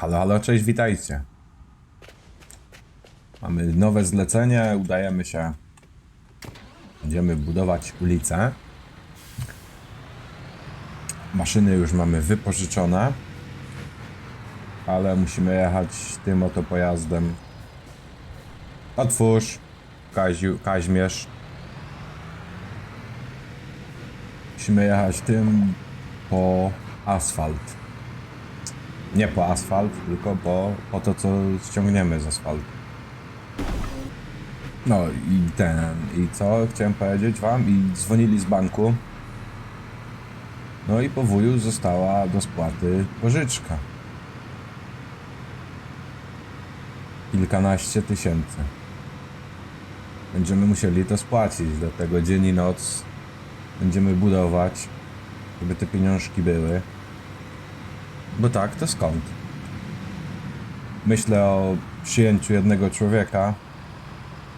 Halo, halo, cześć, witajcie. Mamy nowe zlecenie, udajemy się. Będziemy budować ulicę. Maszyny już mamy wypożyczone, ale musimy jechać tym oto pojazdem. Otwórz, Kaziu, Kaźmierz. Musimy jechać tym po asfalt. Nie po asfalt, tylko po, po to, co ściągniemy z asfaltu. No i ten, i co chciałem powiedzieć wam? I dzwonili z banku. No i po wuju została do spłaty pożyczka. Kilkanaście tysięcy. Będziemy musieli to spłacić, dlatego dzień i noc będziemy budować, żeby te pieniążki były. Bo tak, to skąd? Myślę o przyjęciu jednego człowieka,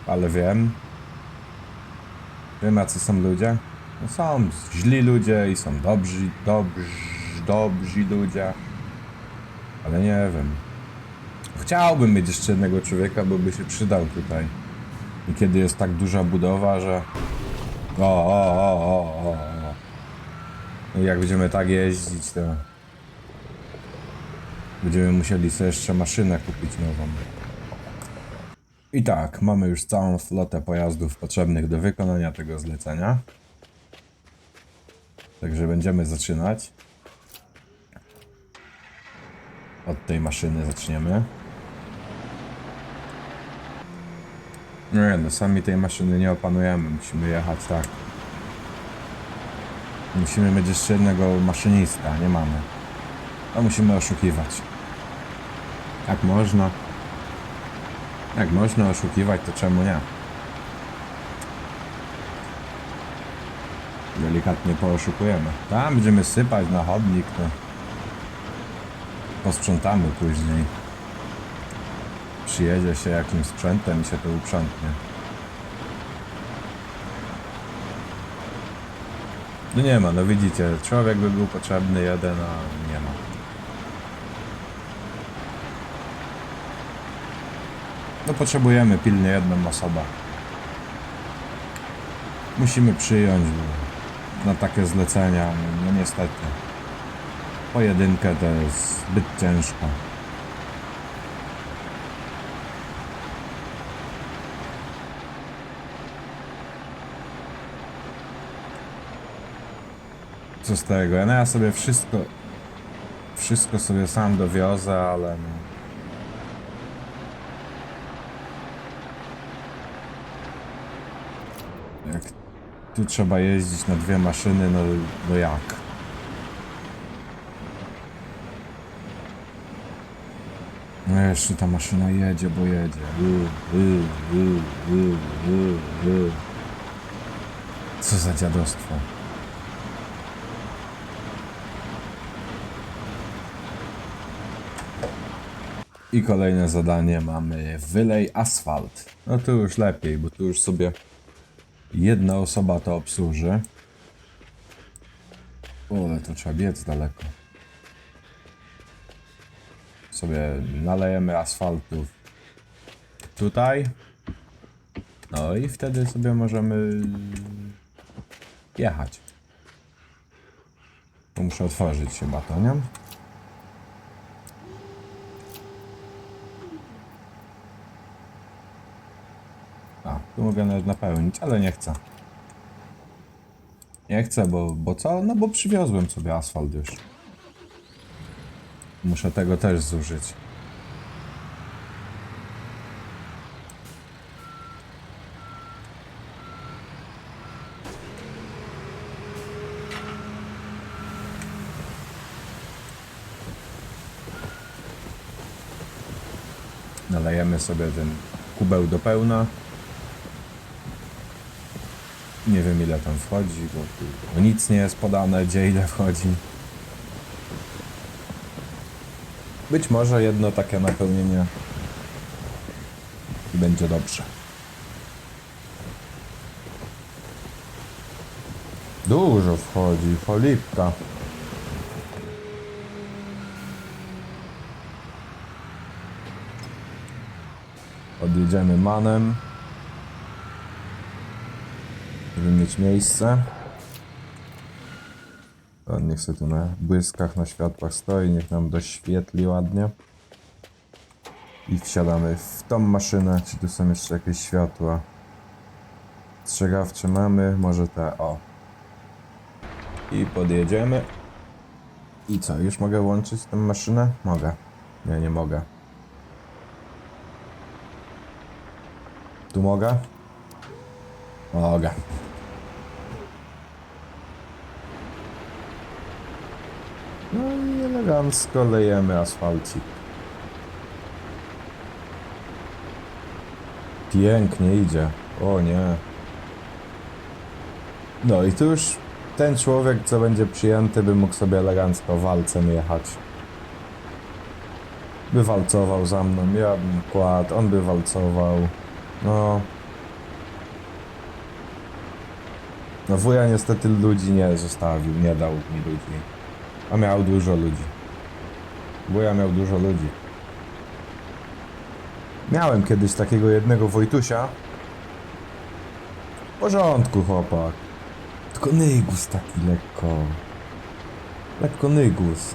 ale wiem. Wiem, jacy są ludzie. No są źli ludzie i są dobrzy, dobrzy, dobrzy ludzie. Ale nie wiem. Chciałbym mieć jeszcze jednego człowieka, bo by się przydał tutaj. I kiedy jest tak duża budowa, że... O, o, o, o, o. No i jak będziemy tak jeździć, to... Będziemy musieli sobie jeszcze maszynę kupić nową. I tak, mamy już całą flotę pojazdów potrzebnych do wykonania tego zlecenia. Także będziemy zaczynać. Od tej maszyny zaczniemy. Nie, no sami tej maszyny nie opanujemy. Musimy jechać tak. Musimy mieć jeszcze jednego maszynista, nie mamy. To musimy oszukiwać. Jak można? Jak można oszukiwać, to czemu nie? Delikatnie pooszukujemy. Tam będziemy sypać na chodnik, to posprzątamy później. Przyjedzie się jakimś sprzętem i się to uprzątnie. No nie ma, no widzicie, człowiek by był potrzebny jeden, a nie ma. No potrzebujemy pilnie jedną osobę. Musimy przyjąć na takie zlecenia, no niestety. Pojedynkę to jest zbyt ciężko. Co z tego? No ja sobie wszystko, wszystko sobie sam dowiozę, ale no. Jak tu trzeba jeździć na dwie maszyny, no, no jak? No jeszcze ta maszyna jedzie, bo jedzie. Y, y, y, y, y, y. Co za dziadostwo. I kolejne zadanie mamy wylej asfalt. No to już lepiej, bo tu już sobie jedna osoba to obsłuży. O, ale to trzeba biec daleko. Sobie nalejemy asfaltu tutaj. No i wtedy sobie możemy jechać. Muszę otworzyć się batoniem. A, mogę nawet napełnić, ale nie chcę. Nie chcę, bo, bo co? No bo przywiozłem sobie asfalt już. Muszę tego też zużyć. Nalejemy sobie ten kubeł do pełna. Nie wiem ile tam wchodzi, bo nic nie jest podane, gdzie ile wchodzi. Być może jedno takie napełnienie i będzie dobrze. Dużo wchodzi, polipka. Odjedziemy manem. Żeby mieć miejsce. Niech sobie tu na błyskach, na światłach stoi, niech nam doświetli ładnie. I wsiadamy w tą maszynę. Czy tu są jeszcze jakieś światła? Strzegawcze mamy, może te, o. I podjedziemy. I co, już mogę włączyć tę maszynę? Mogę. Nie, nie mogę. Tu mogę? Mogę. No i elegancko lejemy asfalcik. Pięknie idzie. O nie. No i tu już ten człowiek, co będzie przyjęty, by mógł sobie elegancko walcem jechać. By walcował za mną, ja bym kładł, on by walcował. No. No wuja niestety ludzi nie zostawił, nie dał mi ludzi. A miał dużo ludzi. Wuja miał dużo ludzi. Miałem kiedyś takiego jednego Wojtusia. W porządku, chłopak. Tylko nygus taki lekko. Lekko nygus.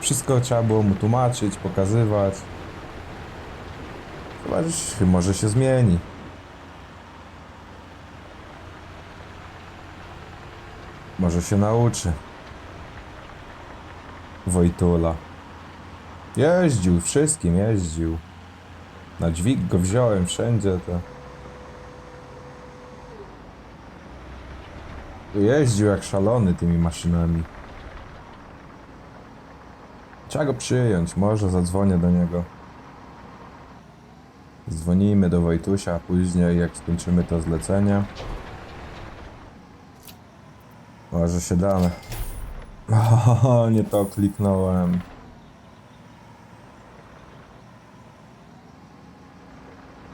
Wszystko trzeba było mu tłumaczyć, pokazywać. Zobacz, może się zmieni. Może się nauczy. Wojtula. Jeździł, wszystkim jeździł. Na dźwig go wziąłem wszędzie to. Jeździł jak szalony tymi maszynami. Trzeba go przyjąć, może zadzwonię do niego. Dzwonimy do Wojtusia, a później jak skończymy to zlecenie. Może się damy. O, nie to kliknąłem.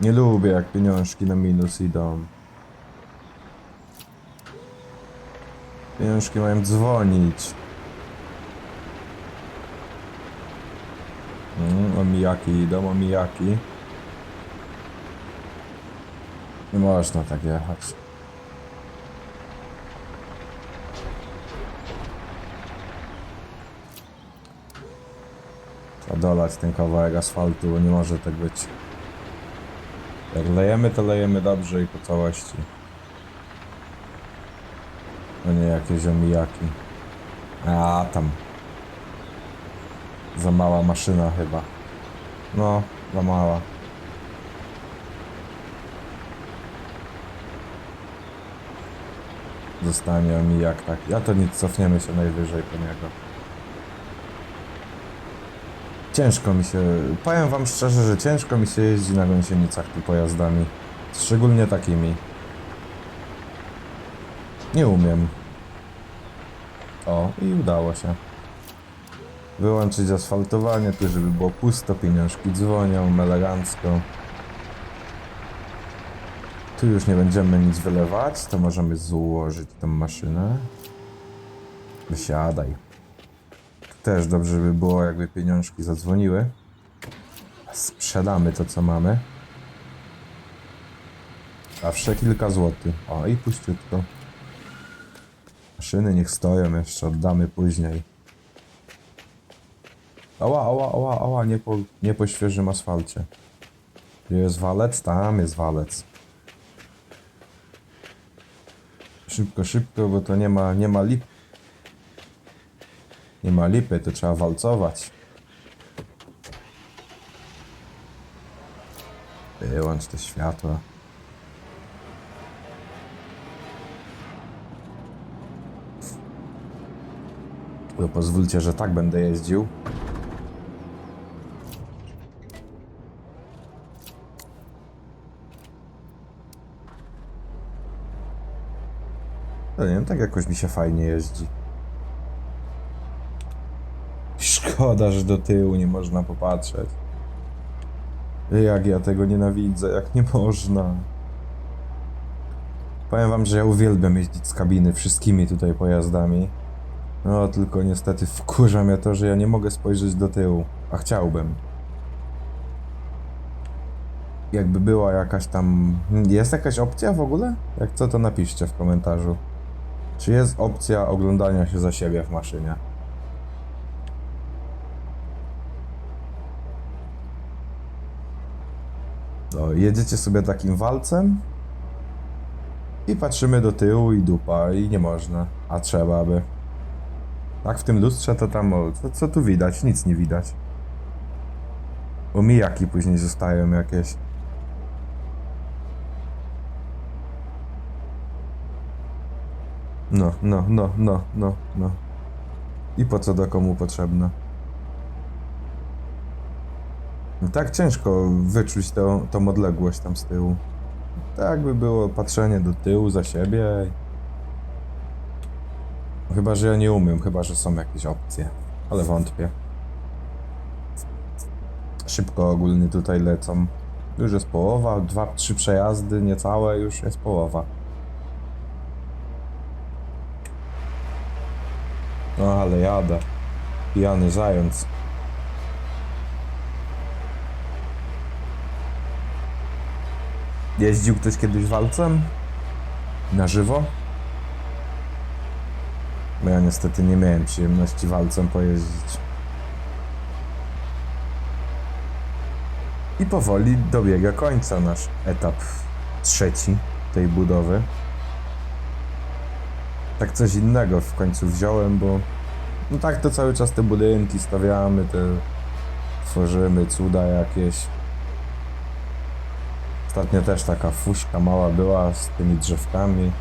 Nie lubię jak pieniążki na minus idą. Pieniążki mają dzwonić. Mm, omijaki idą, omijaki. Nie można tak jechać. Dolać ten kawałek asfaltu, bo nie może tak być. Jak lejemy, to lejemy dobrze i po całości. A nie jakieś omijaki. A tam. Za mała maszyna chyba. No, za mała. Zostanie omijak tak. Ja to nic, cofniemy się najwyżej po niego. Ciężko mi się, powiem wam szczerze, że ciężko mi się jeździ na gąsienicach tu pojazdami. Szczególnie takimi. Nie umiem. O, i udało się. Wyłączyć asfaltowanie, tu żeby było pusto, pieniążki dzwonią, elegancko. Tu już nie będziemy nic wylewać, to możemy złożyć tą maszynę. Wysiadaj. Też dobrze by było, jakby pieniążki zadzwoniły. Sprzedamy to, co mamy. Zawsze kilka złotych. O, i puściutko. Maszyny niech stoją, jeszcze oddamy później. Ała, ała, ała, ała, nie po, nie po świeżym asfalcie. Gdzie jest walec? Tam jest walec. Szybko, szybko, bo to nie ma, nie ma lip. Nie ma lipy, to trzeba walcować. Wyłącz te światła. To pozwólcie, że tak będę jeździł. Ja nie wiem, tak jakoś mi się fajnie jeździ. Szkoda, że do tyłu nie można popatrzeć. Jak ja tego nienawidzę, jak nie można. Powiem wam, że ja uwielbiam jeździć z kabiny wszystkimi tutaj pojazdami. No, tylko niestety wkurza mnie to, że ja nie mogę spojrzeć do tyłu, a chciałbym. jakby była jakaś tam... Jest jakaś opcja w ogóle? Jak co, to napiszcie w komentarzu. Czy jest opcja oglądania się za siebie w maszynie? No, jedziecie sobie takim walcem i patrzymy do tyłu i dupa i nie można, a trzeba by. Tak w tym lustrze to tam, co, co tu widać? Nic nie widać. Bo mijaki później zostają jakieś. No, no, no, no, no, no. I po co do komu potrzebne? No tak ciężko wyczuć tą, tą odległość tam z tyłu. Tak by było patrzenie do tyłu, za siebie. Chyba, że ja nie umiem, chyba, że są jakieś opcje. Ale wątpię. Szybko ogólnie tutaj lecą. Już jest połowa, dwa, trzy przejazdy, niecałe, już jest połowa. No ale jadę. Pijany zając. Jeździł ktoś kiedyś walcem? Na żywo? Bo ja niestety nie miałem przyjemności walcem pojeździć. I powoli dobiega końca nasz etap trzeci tej budowy. Tak coś innego w końcu wziąłem, bo no tak to cały czas te budynki stawiamy, te tworzymy cuda jakieś. Ostatnio też taka fuśka mała była z tymi drzewkami.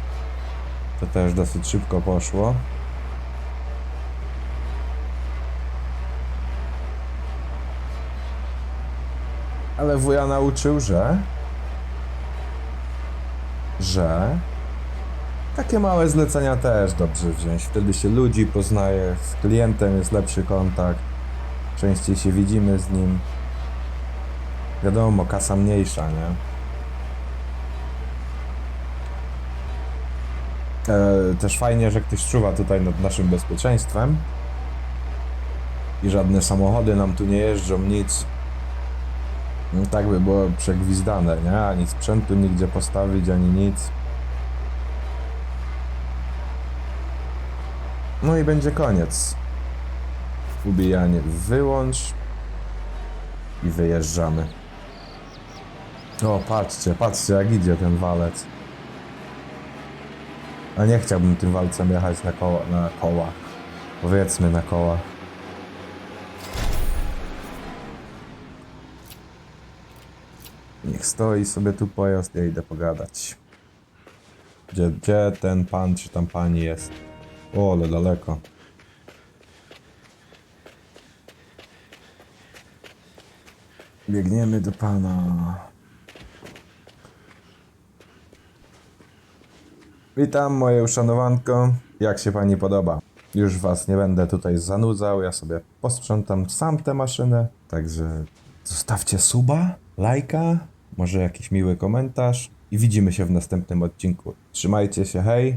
To też dosyć szybko poszło. Ale wuja nauczył, że... Że... Takie małe zlecenia też dobrze wziąć. Wtedy się ludzi poznaje, z klientem jest lepszy kontakt. Częściej się widzimy z nim. Wiadomo, kasa mniejsza, nie? Też fajnie, że ktoś czuwa tutaj nad naszym bezpieczeństwem. I żadne samochody nam tu nie jeżdżą, nic. No, tak by było przegwizdane, nie? Ani sprzętu nigdzie postawić, ani nic. No i będzie koniec. Ubijanie wyłącz. I wyjeżdżamy. O, patrzcie, patrzcie jak idzie ten walec. A nie chciałbym tym walcem jechać na, koła, na kołach. Powiedzmy na kołach. Niech stoi sobie tu pojazd, ja idę pogadać. Gdzie, gdzie ten pan czy tam pani jest? O, ale daleko. Biegniemy do pana. Witam, moje uszanowanko. Jak się pani podoba? Już was nie będę tutaj zanudzał, ja sobie posprzątam sam tę maszynę. Także zostawcie suba, lajka, może jakiś miły komentarz i widzimy się w następnym odcinku. Trzymajcie się, hej!